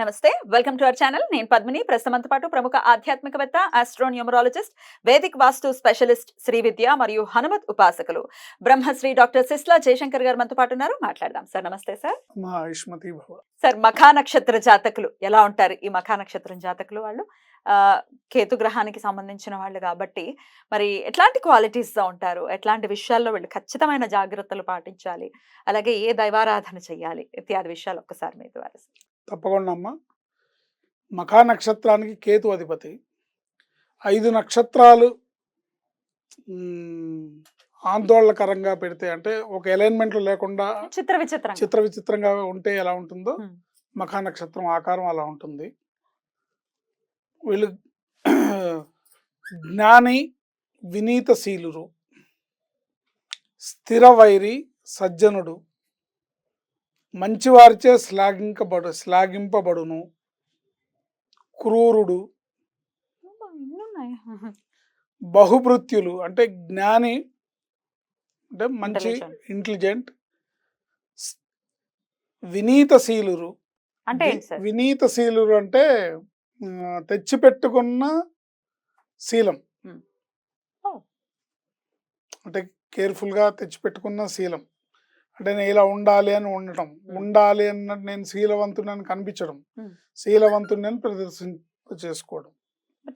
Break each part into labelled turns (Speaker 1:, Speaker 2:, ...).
Speaker 1: నమస్తే welcome to our channel. నేను పద్మిని. ప్రస్తుతంతో పాటు ప్రముఖ ఆధ్యాత్మికవేత్త astronumerologist Vedic vastu specialist Sri Vidya మరియు హనుమత్ ఉపాసకులు బ్రహ్మశ్రీ డాక్టర్ సిస్లా జయశంకర్ గారు మనతో పాటు ఉన్నారు. మాట్లాడదాం సార్. నమస్తే సార్. సార్ మఖా నక్షత్ర జాతకులు ఎలా ఉంటారు? ఈ మఖా నక్షత్రం జాతకులు వాళ్ళు? కేతు గ్రహానికి సంబంధించిన వాళ్ళు కాబట్టి మరి ఎట్లాంటి క్వాలిటీస్తో ఉంటారు? ఎట్లాంటి విషయాల్లో వీళ్ళు ఖచ్చితమైన జాగ్రత్తలు పాటించాలి? అలాగే ఏ దైవారాధన చేయాలి ఇత్యాది విషయాలు ఒక్కసారి మీ ద్వారా.
Speaker 2: తప్పకుండా అమ్మ. మఖా నక్షత్రానికి కేతు అధిపతి. ఐదు నక్షత్రాలు ఆందోళనకరంగా పెడితే అంటే ఒక అలైన్మెంట్లు లేకుండా
Speaker 1: చిత్ర విచిత్రంగా.
Speaker 2: చిత్ర విచిత్రంగా ఉంటే ఎలా ఉంటుందో. మఖా నక్షత్రం ఆకారం అలా ఉంటుంది. వీళ్ళు జ్ఞాని వినీతశీలురు. స్థిర వైరి సజ్జనుడు. మంచివారిచే శ్లాఘింపబడు శ్లాఘింపబడును. క్రూరుడు? బహుభృత్యులు. అంటే జ్ఞాని. అంటే మంచి. ఇంటెలిజెంట్. వినీతశీలురు.
Speaker 1: అంటే
Speaker 2: వినీతశీలురు అంటే తెచ్చిపెట్టుకున్న శీలం. అంటే కేర్ఫుల్గా తెచ్చిపెట్టుకున్న శీలం. అంటే నేను ఇలా ఉండాలి అని ఉండటం. ఉండాలి అన్నట్టు నేను శీలవంతుడని కనిపించడం. శీలవంతుడిని ప్రదర్శింప చేసుకోవడం.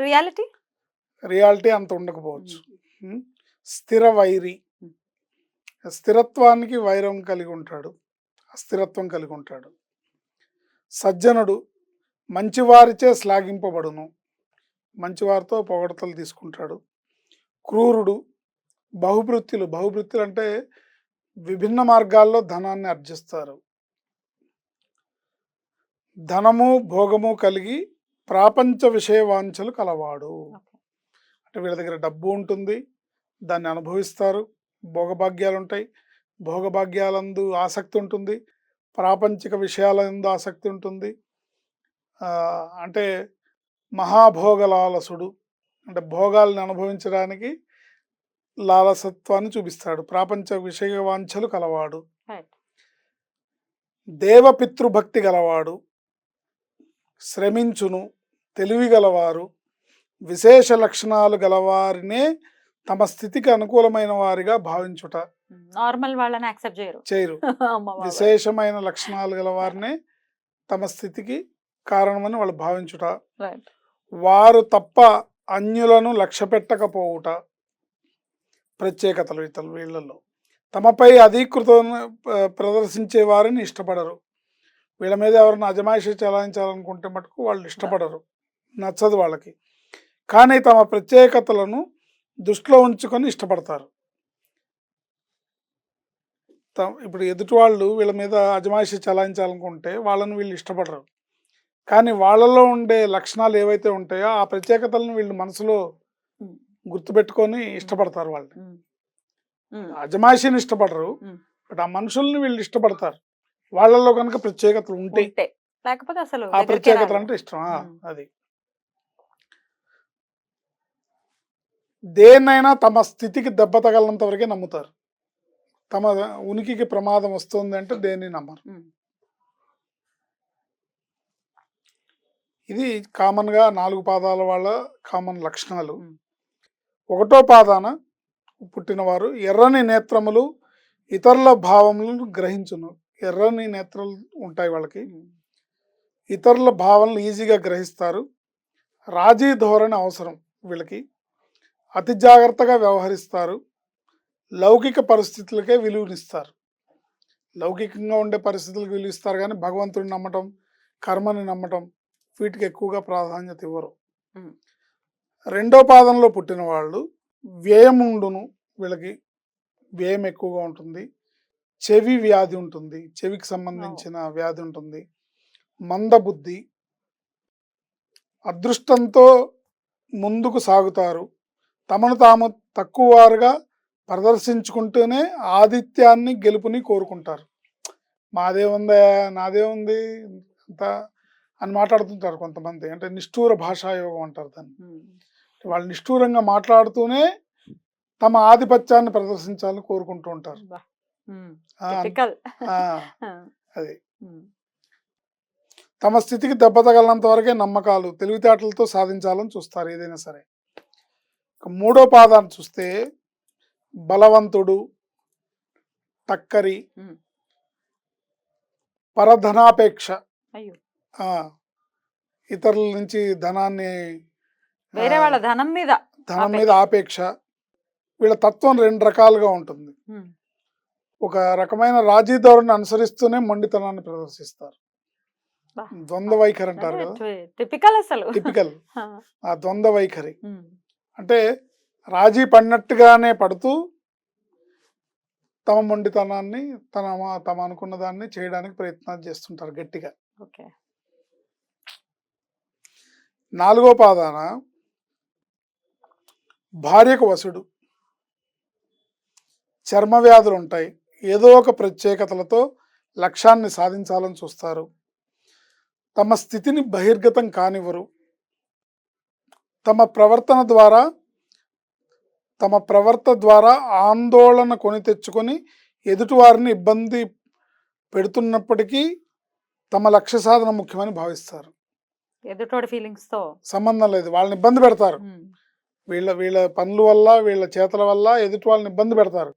Speaker 1: రియాలిటీ
Speaker 2: రియాలిటీ అంత ఉండకపోవచ్చు. స్థిర వైరి. స్థిరత్వానికి వైరం కలిగి ఉంటాడు. అస్థిరత్వం కలిగి ఉంటాడు. సజ్జనుడు మంచివారిచే శ్లాఘింపబడును. మంచివారితో పొగడతలు తీసుకుంటాడు. క్రూరుడు బహుభృత్యులు. బహుభృత్యులు అంటే విభిన్న మార్గాల్లో ధనాన్ని ఆర్జిస్తారు. ధనము భోగము కలిగి ప్రాపంచ విషయ వాంఛలు కలవాడు. అంటే వీళ్ళ దగ్గర డబ్బు ఉంటుంది దాన్ని అనుభవిస్తారు భోగభాగ్యాలు ఉంటాయి భోగభాగ్యాలందు ఆసక్తి ఉంటుంది ప్రాపంచిక విషయాలందు ఆసక్తి ఉంటుంది. అంటే మహాభోగ లాలసుడు అంటే భోగాల్ని అనుభవించడానికి లాలసత్వాన్ని చూపిస్తాడు. ప్రాపంచ విషయ వాంఛలు కలవాడు.
Speaker 1: Right.
Speaker 2: దేవపితృభక్తి గలవాడు. శ్రమించును తెలివి గలవారు. విశేష లక్షణాలు గలవారినే తమ స్థితికి అనుకూలమైన వారిగా భావించుట.
Speaker 1: నార్మల్ వాళ్ళని యాక్సెప్ట్ చేయరు.
Speaker 2: చేయరు. విశేషమైన లక్షణాలు గలవారినే తమ స్థితికి కారణమని వాళ్ళు భావించుట. వారు తప్ప అన్యులను లక్ష్య పెట్టకపోవుట ప్రత్యేకతలు ఇతరులు వీళ్ళల్లో తమపై అధీకృత ప్రదర్శించే వారిని ఇష్టపడరు. వీళ్ళ మీద ఎవరైనా అజమాయిషి చలాయించాలనుకుంటే మటుకు వాళ్ళు ఇష్టపడరు. నచ్చదు వాళ్ళకి. కానీ తమ ప్రత్యేకతలను దృష్టిలో ఉంచుకొని ఇష్టపడతారు. త- ఇప్పుడు ఎదుటి వాళ్ళు వీళ్ళ మీద అజమాయిషి చలాయించాలనుకుంటే వాళ్ళని వీళ్ళు ఇష్టపడరు. కానీ వాళ్ళలో ఉండే లక్షణాలు ఏవైతే ఉంటాయో ఆ ప్రత్యేకతలను వీళ్ళు మనసులో గుర్తుపెట్టుకొని ఇష్టపడతారు వాళ్ళు. అజమాయిషిని ఇష్టపడరు. బట్ ఆ మనుషుల్ని వీళ్ళు ఇష్టపడతారు వాళ్ళలో కనుక ప్రత్యేకతలు ఉంటే
Speaker 1: లేకపోతే అసలు
Speaker 2: ఆ ప్రత్యేకతలు. అంటే ఇష్టం. అది దేన్నైనా తమ స్థితికి దెబ్బ తగలనంత వరకే నమ్ముతారు తమ ఉనికికి ప్రమాదం వస్తుంది అంటే దేన్ని నమ్మరు. ఇది కామన్గా నాలుగు పాదాల వాళ్ళ కామన్ లక్షణాలు. ఒకటో పాదాన పుట్టినవారు ఎర్రని నేత్రములు ఇతరుల భావములను గ్రహించును. ఎర్రని నేత్రాలు ఉంటాయి వాళ్ళకి. ఇతరుల భావనలు ఈజీగా గ్రహిస్తారు. రాజీ ధోరణి అవసరం వీళ్ళకి. అతి జాగ్రత్తగా వ్యవహరిస్తారు. లౌకిక పరిస్థితులకే విలువనిస్తారు. లౌకికంగా ఉండే పరిస్థితులకు విలువిస్తారు కానీ భగవంతుడిని నమ్మటం కర్మని నమ్మటం వీటికి ఎక్కువగా ప్రాధాన్యత ఇవ్వరు. రెండో పాదంలో పుట్టిన వాళ్ళు వ్యయముండును వీళ్ళకి వ్యయం ఎక్కువగా ఉంటుంది. చెవి వ్యాధి ఉంటుంది. చెవికి సంబంధించిన వ్యాధి ఉంటుంది. మందబుద్ధి అదృష్టంతో ముందుకు సాగుతారు. తమను తాము తక్కువవారుగా ప్రదర్శించుకుంటూనే ఆదిత్యాన్ని గెలుపుని కోరుకుంటారు. మాదే ఉందా నాదే ఉంది అంత అని మాట్లాడుతుంటారు కొంతమంది. అంటే నిష్ఠూర భాషాయోగం అంటారు దాన్ని. వాళ్ళు నిష్ఠూరంగా మాట్లాడుతూనే తమ ఆధిపత్యాన్ని ప్రదర్శించాలని కోరుకుంటూ ఉంటారు. అది. తమ స్థితికి దెబ్బ తగలనంత వరకే నమ్మకాలు తెలివితేటలతో సాధించాలని చూస్తారు ఏదైనా సరే. మూడో పాదాన్ని చూస్తే బలవంతుడు టక్కరి. పరధనాపేక్ష. ఇతరుల నుంచి ధనాన్ని
Speaker 1: వేరే వాళ్ళ ధనం మీద
Speaker 2: ధనం మీద ఆపేక్ష. వీళ్ళ తత్వం రెండు రకాలుగా ఉంటుంది. ఒక రకమైన రాజీ ధోరణి అనుసరిస్తూనే మొండితనాన్ని ప్రదర్శిస్తారు. ద్వంద్వ వైఖరి అంటారు కదా?
Speaker 1: టిపికల్ అసలు.
Speaker 2: టిపికల్.
Speaker 1: ఆ.
Speaker 2: ద్వంద్వ వైఖరి. అంటే రాజీ పడినట్టుగానే పడుతూ తమ మొండితనాన్ని తన తమ అనుకున్న దాన్ని చేయడానికి ప్రయత్నాలు చేస్తుంటారు గట్టిగా. నాలుగో పాదాన భార్యకు వసుడు. చర్మ వ్యాధులు ఉంటాయి. ఏదో ఒక ప్రత్యేకతలతో లక్ష్యాన్ని సాధించాలని చూస్తారు. తమ స్థితిని బహిర్గతం కానివ్వరు. తమ ప్రవర్తన ద్వారా తమ ప్రవర్త ద్వారా ఆందోళన కొని తెచ్చుకొని ఎదుటివారిని ఇబ్బంది పెడుతున్నప్పటికీ తమ లక్ష్య సాధన ముఖ్యమని భావిస్తారు.
Speaker 1: ఎదుటోడి ఫీలింగ్స్తో?
Speaker 2: సంబంధం లేదు. వాళ్ళని ఇబ్బంది పెడతారు. వీళ్ళ వీళ్ళ పనుల వల్ల వీళ్ళ చేతల వల్ల ఎదుటి వాళ్ళని ఇబ్బంది పెడతారు.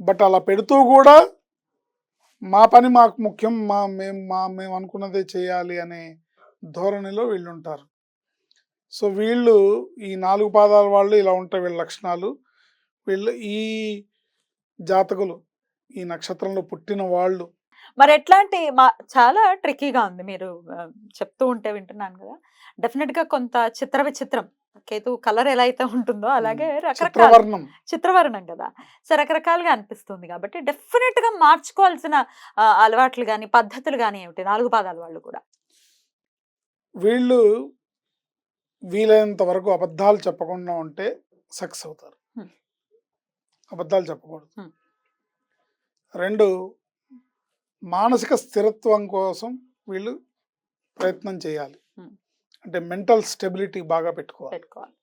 Speaker 2: బట్ అలా పెడుతూ కూడా మా పని మాకు ముఖ్యం మా మేము మా మేము అనుకున్నదే చేయాలి అనే ధోరణిలో వీళ్ళు ఉంటారు సో వీళ్ళు ఈ నాలుగు పాదాల వాళ్ళు ఇలా ఉంటాయి వీళ్ళ లక్షణాలు. వీళ్ళు ఈ జాతకులు ఈ నక్షత్రంలో పుట్టిన వాళ్ళు.
Speaker 1: మరి ఎట్లాంటి మా చాలా ట్రిక్కీగా ఉంది మీరు చెప్తూ ఉంటే వింటున్నాను కదా. డెఫినెట్గా కొంత చిత్ర విచిత్రం. కేతు కలర్ ఎలా అయితే ఉంటుందో అలాగే రకరకాల
Speaker 2: చిత్రవర్ణం
Speaker 1: చిత్రవర్ణం కదా సో రకరకాలుగా అనిపిస్తుంది కాబట్టి డెఫినెట్గా మార్చుకోవాల్సిన అలవాట్లు కానీ పద్ధతులు కానీ ఏమిటి నాలుగు పాదాల వాళ్ళు కూడా
Speaker 2: వీళ్ళు వీలైనంత వరకు అబద్ధాలు చెప్పకుండా ఉంటే సక్సెస్ అవుతారు. అబద్ధాలు చెప్పకూడదు. రెండు మానసిక స్థిరత్వం కోసం వీళ్ళు ప్రయత్నం చేయాలి. అంటే మెంటల్ స్టెబిలిటీ బాగా పెట్టుకోవాలి.
Speaker 1: పెట్టుకోవాలి.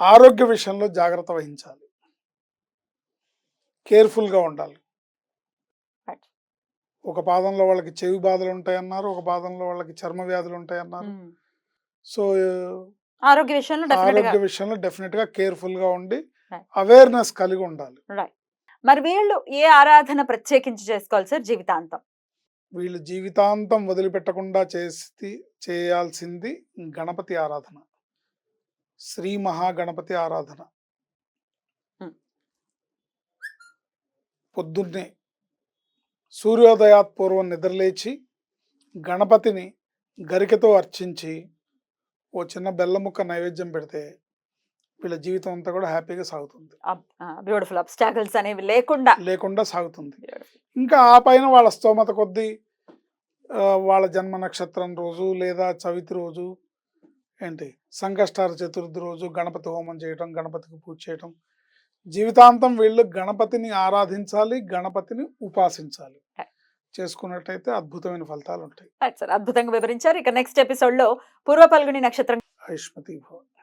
Speaker 2: ఆరోగ్య విషయంలో జాగ్రత్త వహించాలి. కేర్ఫుల్గా ఉండాలి. ఒక పాదంలో వాళ్ళకి చెవి బాధలు ఉంటాయన్నారు ఒక పాదంలో వాళ్ళకి చర్మ వ్యాధులు ఉంటాయన్నారు. సో
Speaker 1: ఆరోగ్య విషయంలో
Speaker 2: ఆరోగ్య విషయంలో డెఫినెట్గా కేర్ఫుల్గా ఉండి. అవేర్నెస్ కలిగి ఉండాలి.
Speaker 1: మరి వీళ్ళు ఏ ఆరాధన ప్రత్యేకించి చేసుకోవాలి సార్ జీవితాంతం?
Speaker 2: వీళ్ళు జీవితాంతం వదిలిపెట్టకుండా చేసి చేయాల్సింది గణపతి ఆరాధన శ్రీ మహాగణపతి ఆరాధన. పొద్దున్నే సూర్యోదయాత్ పూర్వం నిద్రలేచి గణపతిని గరికతో అర్చించి ఓ చిన్న బెల్లం ముక్క నైవేద్యం పెడితే వీళ్ళ జీవితం అంతా కూడా హ్యాపీగా సాగుతుంది.
Speaker 1: బ్యూటిఫుల్ అబ్స్టాకల్స్ అనేవి లేకుండా.
Speaker 2: లేకుండా సాగుతుంది. ఇంకా ఆ పైన వాళ్ళ స్తోమత కొద్దీ వాళ్ళ జన్మ నక్షత్రం రోజు లేదా చవితి రోజు ఏంటి? సంకష్టార చతుర్థి రోజు గణపతి హోమం చేయటం గణపతికి పూజ చేయటం. జీవితాంతం వీళ్ళు గణపతిని ఆరాధించాలి గణపతిని ఉపాసించాలి. చేసుకున్నట్టయితే అద్భుతమైన ఫలితాలు ఉంటాయి
Speaker 1: అద్భుతంగా వివరించారు. ఇక నెక్స్ట్ ఎపిసోడ్లో పూర్వ పల్గుని నక్షత్రం
Speaker 2: ఐష్మతి భవ